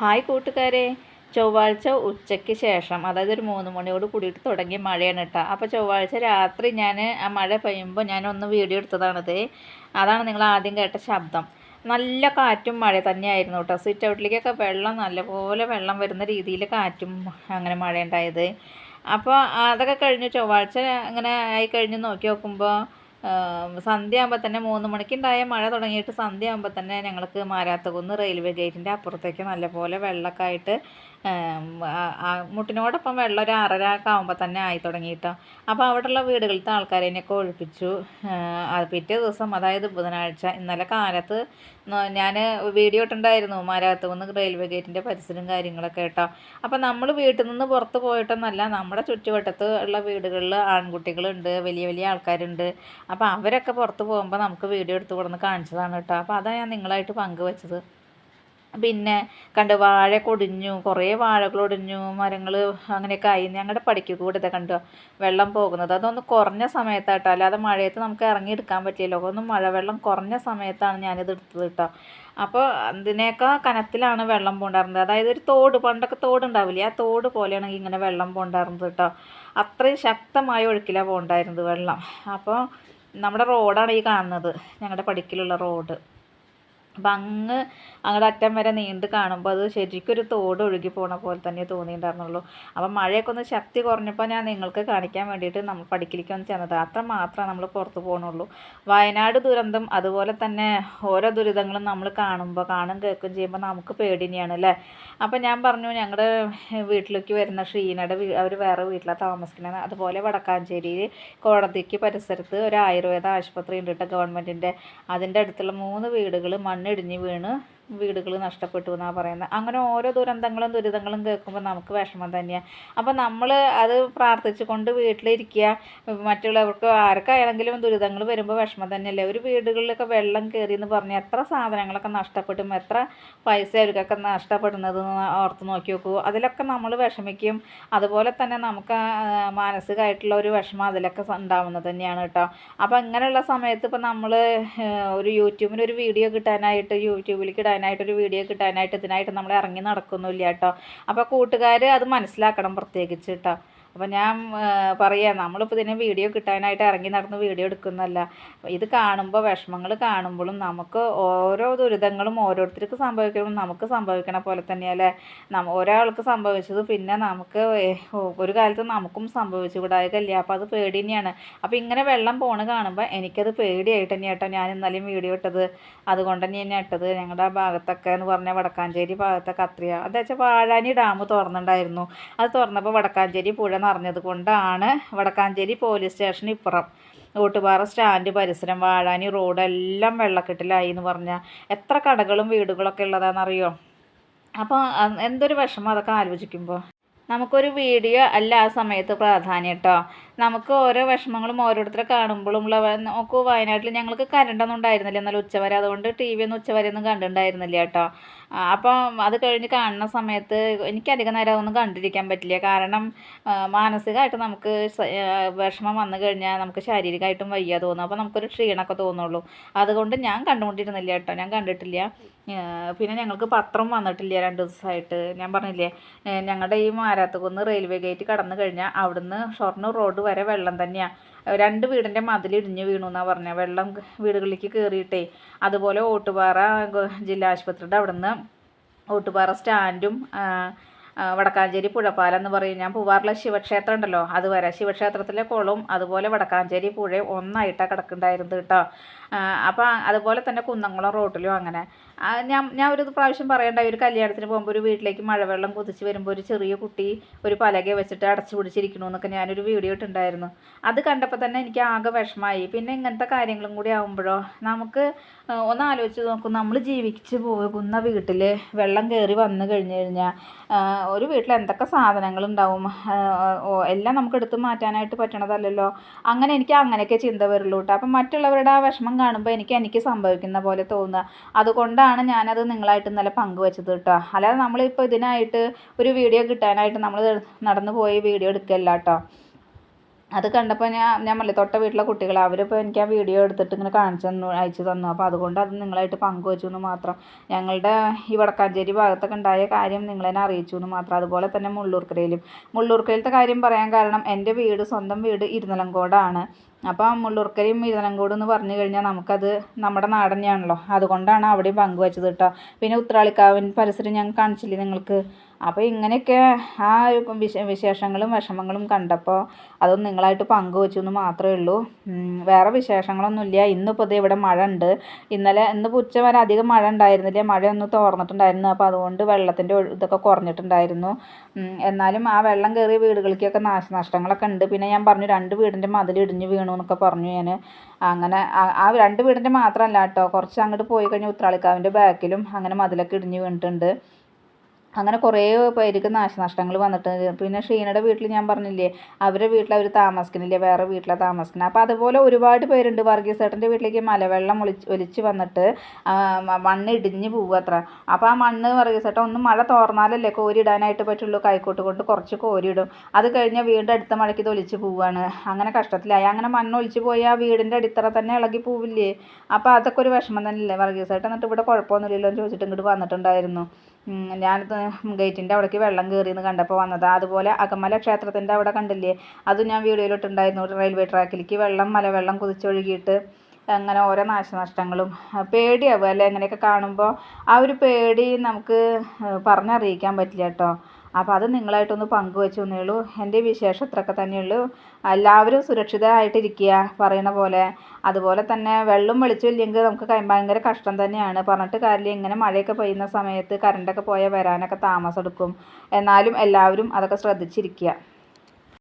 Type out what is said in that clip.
Hi കൂട്ടുകാരെ. ചൊവ്വാഴ്ച ഉച്ചയ്ക്ക് ശേഷം അതായത് ഒരു മൂന്ന് മണിയോട് കൂടിയിട്ട് തുടങ്ങിയ മഴയാണ് കേട്ടോ. അപ്പോൾ ചൊവ്വാഴ്ച രാത്രി ഞാൻ ആ മഴ പെയ്യുമ്പോൾ ഞാനൊന്ന് വീഡിയോ എടുത്തതാണിത് അതാണ് നിങ്ങൾ ആദ്യം കേട്ട ശബ്ദം. നല്ല കാറ്റും മഴ തന്നെയായിരുന്നു കേട്ടോ. സിറ്റ് ഔട്ടിലേക്കൊക്കെ വെള്ളം നല്ലപോലെ വെള്ളം വരുന്ന രീതിയിൽ കാറ്റും അങ്ങനെ മഴ ഉണ്ടായത്. അപ്പോൾ അതൊക്കെ കഴിഞ്ഞ് ചൊവ്വാഴ്ച അങ്ങനെ ആയി കഴിഞ്ഞ് നോക്കി നോക്കുമ്പോൾ സന്ധ്യ ആകുമ്പോൾ തന്നെ മൂന്ന് മണിക്കുണ്ടായ മഴ തുടങ്ങിയിട്ട് സന്ധ്യയാകുമ്പോൾ തന്നെ ഞങ്ങൾക്ക് മാരാത്തകുന്ന് റെയിൽവേ ഗേറ്റിന്റെ അപ്പുറത്തേക്ക് നല്ലപോലെ വെള്ളമൊക്കെ ആയിട്ട് മുട്ടിനോടൊപ്പം വെള്ളം ഒരു ആറര ആകുമ്പോൾ തന്നെ ആയി തുടങ്ങിയിട്ടോ അപ്പോൾ അവിടെയുള്ള വീടുകളിലത്തെ ആൾക്കാരെയൊക്കെ ഒഴിപ്പിച്ചു. പിറ്റേ ദിവസം അതായത് ബുധനാഴ്ച ഇന്നലെ കാലത്ത് ഞാൻ വീഡിയോ ഇട്ടുണ്ടായിരുന്നു മാരാത്തുനിന്ന് റെയിൽവേ ഗേറ്റിന്റെ പരിസരം കാര്യങ്ങളൊക്കെ കേട്ടോ. അപ്പോൾ നമ്മൾ വീട്ടിൽ നിന്ന് പുറത്ത് പോയിട്ടൊന്നല്ല നമ്മുടെ ചുറ്റുവട്ടത്ത് ഉള്ള വീടുകളിൽ ആൺകുട്ടികളുണ്ട് വലിയ വലിയ ആൾക്കാരുണ്ട്. അപ്പോൾ അവരൊക്കെ പുറത്ത് പോകുമ്പോൾ നമുക്ക് വീഡിയോ എടുത്ത് കൊടുന്ന് കാണിച്ചതാണ് കേട്ടോ. അപ്പോൾ അതാണ് ഞാൻ നിങ്ങളായിട്ട് പങ്കുവെച്ചത്. പിന്നെ കണ്ട് വാഴ കൊടിഞ്ഞു കുറേ വാഴകൾ ഒടിഞ്ഞു മരങ്ങൾ അങ്ങനെയൊക്കെ ആയി. ഞങ്ങളുടെ പടിക്ക് കൂടെ ഇതൊക്കെ കണ്ടു. വെള്ളം പോകുന്നത്. അതൊന്ന് കുറഞ്ഞ സമയത്താട്ടോ. അല്ലാതെ മഴയത്ത് നമുക്ക് ഇറങ്ങിയെടുക്കാൻ പറ്റിയല്ലോ ഒന്ന് മഴവെള്ളം കുറഞ്ഞ സമയത്താണ് ഞാനിത് എടുത്തത് കേട്ടോ. അപ്പോൾ അതിനേക്കാൾ കനത്തിലാണ് വെള്ളം പോണ്ടായിരുന്നത് അതായത് ഒരു തോട് പണ്ടൊക്കെ തോടുണ്ടാവില്ലേ ആ തോട് പോലെയാണ് ഇങ്ങനെ വെള്ളം പോണ്ടായിരുന്നത് കേട്ടോ. അത്രയും ശക്തമായ ഒഴുക്കിലാണ് പോണ്ടായിരുന്നത് വെള്ളം. അപ്പോൾ നമ്മുടെ റോഡാണ് ഈ കാണുന്നത്. ഞങ്ങളുടെ പടിക്കിലുള്ള റോഡ്. അപ്പം അങ്ങ് അങ്ങോട്ട് അറ്റം വരെ നീണ്ട് കാണുമ്പോൾ അത് ശരിക്കും ഒരു തോട് ഒഴുകി പോണ പോലെ തന്നെ തോന്നിയിട്ടുണ്ടായിരുന്നുള്ളൂ. അപ്പം മഴയൊക്കെ ഒന്ന് ശക്തി കുറഞ്ഞപ്പോൾ ഞാൻ നിങ്ങൾക്ക് കാണിക്കാൻ വേണ്ടിയിട്ട് നമ്മൾ പഠിക്കലിക്ക് വന്ന് ചെന്നത്. അത്ര മാത്രമേ നമ്മൾ പുറത്ത് പോകണുള്ളൂ വയനാട് ദുരന്തം അതുപോലെ തന്നെ ഓരോ ദുരിതങ്ങളും നമ്മൾ കാണുമ്പോൾ കാണും കേൾക്കും ചെയ്യുമ്പോൾ നമുക്ക് പേടിനെയാണ് അല്ലേ? അപ്പം ഞാൻ പറഞ്ഞു ഞങ്ങളുടെ വീട്ടിലേക്ക് വരുന്ന ഷീനയുടെ അവർ വേറെ വീട്ടിലാണ് താമസിക്കുന്നത് അതുപോലെ വടക്കാഞ്ചേരിയിൽ കോടതിക്ക് പരിസരത്ത് ഒരു ആയുർവേദ ആശുപത്രി ഉണ്ട് കേട്ടോ ഗവൺമെന്റിന്റെ അതിന്റെ അടുത്തുള്ള മൂന്ന് വീടുകൾ മണ്ണിടിഞ്ഞ് വീണ്. വീടുകൾ നഷ്ടപ്പെട്ടു എന്നാണ് പറയുന്നത്. അങ്ങനെ ഓരോ ദുരന്തങ്ങളും ദുരിതങ്ങളും കേൾക്കുമ്പോൾ നമുക്ക് വിഷമം തന്നെയാണ് അപ്പോൾ നമ്മൾ അത് പ്രാർത്ഥിച്ചു കൊണ്ട് വീട്ടിലിരിക്കുക മറ്റുള്ളവർക്ക് ആർക്കായാലെങ്കിലും ദുരിതങ്ങൾ വരുമ്പോൾ വിഷമം തന്നെയല്ലേ. ഒരു വീടുകളിലൊക്കെ വെള്ളം കയറി എന്ന് പറഞ്ഞാൽ എത്ര സാധനങ്ങളൊക്കെ നഷ്ടപ്പെട്ടും എത്ര പൈസ അവർക്കൊക്കെ നഷ്ടപ്പെടുന്നത് ഓർത്ത് നോക്കി നോക്കൂ അതിലൊക്കെ നമ്മൾ വിഷമിക്കും. അതുപോലെ തന്നെ നമുക്ക് മാനസികമായിട്ടുള്ള ഒരു വിഷമം അതിലൊക്കെ ഉണ്ടാവുന്നത് തന്നെയാണ് കേട്ടോ. അപ്പോൾ ഇങ്ങനെയുള്ള സമയത്ത് ഇപ്പോൾ നമ്മൾ ഒരു യൂട്യൂബിന് ഒരു വീഡിയോ കിട്ടാനായിട്ട് യൂട്യൂബിലേക്ക് ഇടാൻ കിട്ടാനായിട്ടൊരു വീഡിയോ കിട്ടാനായിട്ട് ഇതിനായിട്ട് നമ്മൾ ഇറങ്ങി നടക്കുന്നില്ല കേട്ടോ അപ്പോൾ കൂട്ടുകാർ അത് മനസ്സിലാക്കണം പ്രത്യേകിച്ച് കേട്ടോ അപ്പോൾ ഞാൻ പറയാം നമ്മളിപ്പോൾ ഇതിനെ വീഡിയോ കിട്ടാനായിട്ട് ഇറങ്ങി നടന്ന് വീഡിയോ എടുക്കുന്നല്ല ഇത് കാണുമ്പോൾ വിഷമങ്ങൾ കാണുമ്പോഴും നമുക്ക് ഓരോ ദുരിതങ്ങളും ഓരോരുത്തർക്ക് സംഭവിക്കുമ്പോൾ നമുക്ക് സംഭവിക്കണ പോലെ തന്നെയല്ലേ? നമ്മ ഒരാൾക്ക് സംഭവിച്ചത് പിന്നെ നമുക്ക് ഒരു കാലത്ത് നമുക്കും സംഭവിച്ചു കൂടായകല്ലേ അപ്പോൾ അത് പേടി തന്നെയാണ്. അപ്പോൾ ഇങ്ങനെ വെള്ളം പോണ് കാണുമ്പോൾ എനിക്കത് പേടിയായിട്ട് തന്നെ കേട്ടോ ഞാൻ ഇന്നലെയും വീഡിയോ ഇട്ടത്. അതുകൊണ്ട് തന്നെ തന്നെ ഇട്ടത്. ഞങ്ങളുടെ ആ ഭാഗത്തൊക്കെ എന്ന് പറഞ്ഞാൽ വടക്കാഞ്ചേരി ഭാഗത്തൊക്കെ അത്രയാ. അതെച്ചാൽ വാഴാനി ഡാം തുറന്നിട്ടുണ്ടായിരുന്നു അത് തുറന്നപ്പോൾ വടക്കാഞ്ചേരി പുഴ നിറഞ്ഞത് കൊണ്ടാണ് വടക്കാഞ്ചേരി പോലീസ് സ്റ്റേഷൻ ഇപ്പുറം. ഓട്ടുപാറ സ്റ്റാൻഡ് പരിസരം വാഴാനി റോഡ് എല്ലാം വെള്ളക്കെട്ടിലായി എന്ന് പറഞ്ഞാൽ എത്ര കടകളും വീടുകളൊക്കെ ഉള്ളതാണെന്നറിയോ? അപ്പോൾ എന്തൊരു വിഷമം അതൊക്കെ ആലോചിക്കുമ്പോൾ നമുക്കൊരു വീഡിയോ അല്ല ആ സമയത്ത് പ്രാധാന്യം കേട്ടോ നമുക്ക് ഓരോ വിഷമങ്ങളും ഓരോരുത്തരെ കാണുമ്പോഴും നോക്കൂ വയനാട്ടിൽ ഞങ്ങൾക്ക് കരണ്ടൊന്നും ഉണ്ടായിരുന്നില്ല എന്നാൽ ഉച്ചവരെ. അതുകൊണ്ട് ടി വി ഒന്നും ഉച്ചവരെ ഒന്നും കണ്ടിട്ടുണ്ടായിരുന്നില്ല കേട്ടോ. അപ്പം അത് കഴിഞ്ഞ് കാണുന്ന സമയത്ത് എനിക്ക് അധികം നേരം അതൊന്നും കണ്ടിരിക്കാൻ പറ്റില്ല. കാരണം മാനസികമായിട്ട് നമുക്ക് വിഷമം വന്നു കഴിഞ്ഞാൽ നമുക്ക് ശാരീരികമായിട്ടും വയ്യ തോന്നും. അപ്പോൾ നമുക്കൊരു ക്ഷീണമൊക്കെ തോന്നുള്ളൂ. അതുകൊണ്ട് ഞാൻ കണ്ടുകൊണ്ടിരുന്നില്ല കേട്ടോ. ഞാൻ കണ്ടിട്ടില്ല. പിന്നെ ഞങ്ങൾക്ക് പത്രം വന്നിട്ടില്ല രണ്ട് ദിവസമായിട്ട്. ഞാൻ പറഞ്ഞില്ലേ ഞങ്ങളുടെ ഈ മാരാത്തുകുന്ന് റെയിൽവേ ഗേറ്റ് കടന്നു കഴിഞ്ഞാൽ അവിടുന്ന് ഷൊർണൂർ റോഡ് വരെ വെള്ളം തന്നെയാണ് രണ്ട് വീടിന്റെ മതിൽ ഇടിഞ്ഞു വീണു എന്നാണ് പറഞ്ഞത് വെള്ളം വീടുകളിലേക്ക് കയറിയിട്ടേ അതുപോലെ ഓട്ടുപാറ ജില്ലാ ആശുപത്രിയുടെ അവിടെ നിന്ന് ഓട്ടുപാറ സ്റ്റാൻഡും വടക്കാഞ്ചേരി പുഴപ്പാലം എന്ന് പറയും. ഞാൻ പൂവാറിലെ ശിവക്ഷേത്രം ഉണ്ടല്ലോ അതുവരെ ശിവക്ഷേത്രത്തിലെ കുളവും അതുപോലെ വടക്കാഞ്ചേരി പുഴയും ഒന്നായിട്ടാണ് കിടക്കുന്നുണ്ടായിരുന്നത് കേട്ടോ. അപ്പോൾ അതുപോലെ തന്നെ കുന്നംകുളം റോട്ടിലും അങ്ങനെ. ഞാൻ ഞാൻ ഒരു പ്രാവശ്യം പറയേണ്ട ഒരു കല്യാണത്തിന് പോകുമ്പോൾ ഒരു വീട്ടിലേക്ക് മഴവെള്ളം കുതിച്ച് വരുമ്പോൾ ഒരു ചെറിയ കുട്ടി ഒരു പലക വെച്ചിട്ട് അടച്ചു പിടിച്ചിരിക്കണു എന്നൊക്കെ ഞാനൊരു വീഡിയോ ഇട്ടുണ്ടായിരുന്നു. അത് കണ്ടപ്പോൾ തന്നെ എനിക്ക് ആകെ വിഷമമായി പിന്നെ ഇങ്ങനത്തെ കാര്യങ്ങളും കൂടി ആകുമ്പോഴോ നമുക്ക് ഒന്ന് ആലോചിച്ച് നോക്കും. നമ്മൾ ജീവിച്ച് പോകുന്ന വീട്ടിൽ വെള്ളം കയറി വന്നു കഴിഞ്ഞു കഴിഞ്ഞാൽ ഒരു വീട്ടിൽ എന്തൊക്കെ സാധനങ്ങളുണ്ടാവും? എല്ലാം നമുക്ക് എടുത്ത് മാറ്റാനായിട്ട് പറ്റണതല്ലല്ലോ. അങ്ങനെ എനിക്ക് അങ്ങനെയൊക്കെ ചിന്ത വരുള്ളൂ കേട്ടോ അപ്പം മറ്റുള്ളവരുടെ ആ വിഷമം കാണുമ്പോൾ എനിക്ക് എനിക്ക് സംഭവിക്കുന്ന പോലെ തോന്നുക. അതുകൊണ്ടാണ് ഞാനത് നിങ്ങളായിട്ട് ഇന്നലെ പങ്കുവെച്ചത് കേട്ടോ അല്ലാതെ നമ്മളിപ്പോൾ ഇതിനായിട്ട് ഒരു വീഡിയോ കിട്ടാനായിട്ട് നമ്മൾ നടന്നു പോയി വീഡിയോ എടുക്കല്ല കേട്ടോ അത് കണ്ടപ്പോൾ ഞാൻ ഞാൻ പറഞ്ഞില്ലേ തൊട്ട വീട്ടിലെ കുട്ടികൾ അവരിപ്പോൾ എനിക്ക് ആ വീഡിയോ എടുത്തിട്ട് ഇങ്ങനെ കാണിച്ചു തന്നു അയച്ചു തന്നു. അപ്പോൾ അതുകൊണ്ട് അത് നിങ്ങളായിട്ട് പങ്കുവച്ചു എന്ന് മാത്രം. ഞങ്ങളുടെ ഈ വടക്കാഞ്ചേരി ഭാഗത്തൊക്കെ ഉണ്ടായ കാര്യം നിങ്ങളെന്നെ അറിയിച്ചു എന്ന് മാത്രം. അതുപോലെ തന്നെ മുള്ളൂർക്കരയിലും. മുള്ളൂർക്കരയിലത്തെ കാര്യം പറയാൻ കാരണം എന്റെ വീട് സ്വന്തം വീട് ഇരുന്നലങ്കോടാണ്. അപ്പോൾ മുള്ളൂർക്കരയും ഇരുന്നലങ്കോട് എന്ന് പറഞ്ഞു കഴിഞ്ഞാൽ നമുക്കത് നമ്മുടെ നാടന്നെയാണല്ലോ അതുകൊണ്ടാണ് അവിടെയും പങ്കുവച്ചത് കേട്ടോ. പിന്നെ ഉത്രാളിക്കാവിൻ പരിസരം ഞാൻ കാണിച്ചില്ലേ നിങ്ങൾക്ക്? അപ്പോൾ ഇങ്ങനെയൊക്കെ ആ വിശ വിശേഷങ്ങളും വിഷമങ്ങളും കണ്ടപ്പോൾ അതൊന്നും നിങ്ങളായിട്ട് പങ്കുവെച്ചു എന്ന് മാത്രമേ ഉള്ളൂ. വേറെ വിശേഷങ്ങളൊന്നുമില്ല. ഇന്നിപ്പോൾ ഇത് ഇവിടെ മഴ ഉണ്ട് ഇന്നലെ ഇന്ന് ഉച്ച വരെ അധികം മഴ ഉണ്ടായിരുന്നില്ല. മഴ ഒന്ന് തോർന്നിട്ടുണ്ടായിരുന്നു. അപ്പോൾ അതുകൊണ്ട് വെള്ളത്തിന്റെ ഇതൊക്കെ കുറഞ്ഞിട്ടുണ്ടായിരുന്നു. എന്നാലും ആ വെള്ളം കയറിയ വീടുകൾക്കൊക്കെ നാശനഷ്ടങ്ങളൊക്കെ ഉണ്ട്. പിന്നെ ഞാൻ പറഞ്ഞു രണ്ട് വീടിന്റെ മതിൽ ഇടിഞ്ഞ് വീണു എന്നൊക്കെ പറഞ്ഞു ഞാൻ അങ്ങനെ ആ രണ്ട് വീടിന്റെ മാത്രമല്ല കേട്ടോ. കുറച്ച് അങ്ങോട്ട് പോയി കഴിഞ്ഞാൽ ഉത്രാളിക്കാവിന്റെ ബാക്കിലും അങ്ങനെ മതിലൊക്കെ ഇടിഞ്ഞ് വീണിട്ടുണ്ട്. അങ്ങനെ കുറേ പേർക്ക് നാശനഷ്ടങ്ങൾ വന്നിട്ട് പിന്നെ ഷീനയുടെ വീട്ടിൽ ഞാൻ പറഞ്ഞില്ലേ അവരുടെ വീട്ടിൽ അവർ താമസിക്കുന്നില്ലേ വേറെ വീട്ടിലാണ് താമസിക്കുന്നത് അപ്പോൾ അതുപോലെ ഒരുപാട് പേരുണ്ട് വർഗീസ് ചേട്ടന്റെ വീട്ടിലേക്ക് മലവെള്ളം ഒളിച്ച് ഒലിച്ച് വന്നിട്ട് മണ്ണ് ഇടിഞ്ഞ് പോകുക അത്ര. അപ്പോൾ ആ മണ്ണ് വർഗീസ് ചേട്ടൻ ഒന്ന് മഴ തോർന്നാലല്ലേ കോരിയിടാനായിട്ട് പറ്റുള്ളൂ കൈക്കോട്ട് കൊണ്ട് കുറച്ച് കോരിയിടും. അത് കഴിഞ്ഞാൽ വീണ്ടും അടുത്ത മഴയ്ക്ക് ഇത് ഒലിച്ച് പോവുകയാണ്. അങ്ങനെ കഷ്ടത്തിലായി. അങ്ങനെ മണ്ണ് ഒലിച്ച് പോയി ആ വീടിന്റെ അടിത്തറ തന്നെ ഇളകി പോവില്ലേ? അപ്പോൾ അതൊക്കെ ഒരു വിഷമം തന്നെയല്ലേ വർഗീസ് ചേട്ടൻ എന്നിട്ട് ഇവിടെ കുഴപ്പമൊന്നുമില്ലല്ലോ എന്ന് ചോദിച്ചിട്ട് ഇങ്ങോട്ട് വന്നിട്ടുണ്ടായിരുന്നു. ഞാനിത് ഗേറ്റിന്റെ അവിടേക്ക് വെള്ളം കയറിയെന്ന് കണ്ടപ്പോൾ വന്നതാണ് അതുപോലെ അകമല ക്ഷേത്രത്തിന്റെ അവിടെ കണ്ടില്ലേ? അതും ഞാൻ വീഡിയോയിലിട്ടുണ്ടായിരുന്നു റെയിൽവേ ട്രാക്കിലേക്ക് വെള്ളം മലവെള്ളം കുതിച്ചൊഴുകിയിട്ട് അങ്ങനെ ഓരോ നാശനഷ്ടങ്ങളും. പേടിയാവുക അല്ലേ? അങ്ങനെയൊക്കെ കാണുമ്പോൾ ആ ഒരു പേടി നമുക്ക് പറഞ്ഞറിയിക്കാൻ പറ്റില്ല കേട്ടോ. അപ്പോൾ അത് നിങ്ങളായിട്ടൊന്ന് പങ്കുവെച്ചു എന്നേ ഉള്ളൂ. എന്റെ വിശേഷം ഇത്രയൊക്കെ തന്നെയുള്ളൂ. എല്ലാവരും സുരക്ഷിതരായിട്ടിരിക്കുക പറയുന്ന പോലെ. അതുപോലെ തന്നെ വെള്ളം വെളിച്ചില്ലെങ്കിൽ നമുക്ക് ഭയങ്കര കഷ്ടം തന്നെയാണ്. പറഞ്ഞിട്ട് കാര്യമില്ല. ഇങ്ങനെ മഴയൊക്കെ പെയ്യുന്ന സമയത്ത് കറണ്ടൊക്കെ പോയാൽ വരാനൊക്കെ താമസം എടുക്കും. എന്നാലും എല്ലാവരും അതൊക്കെ ശ്രദ്ധിച്ചിരിക്കുക.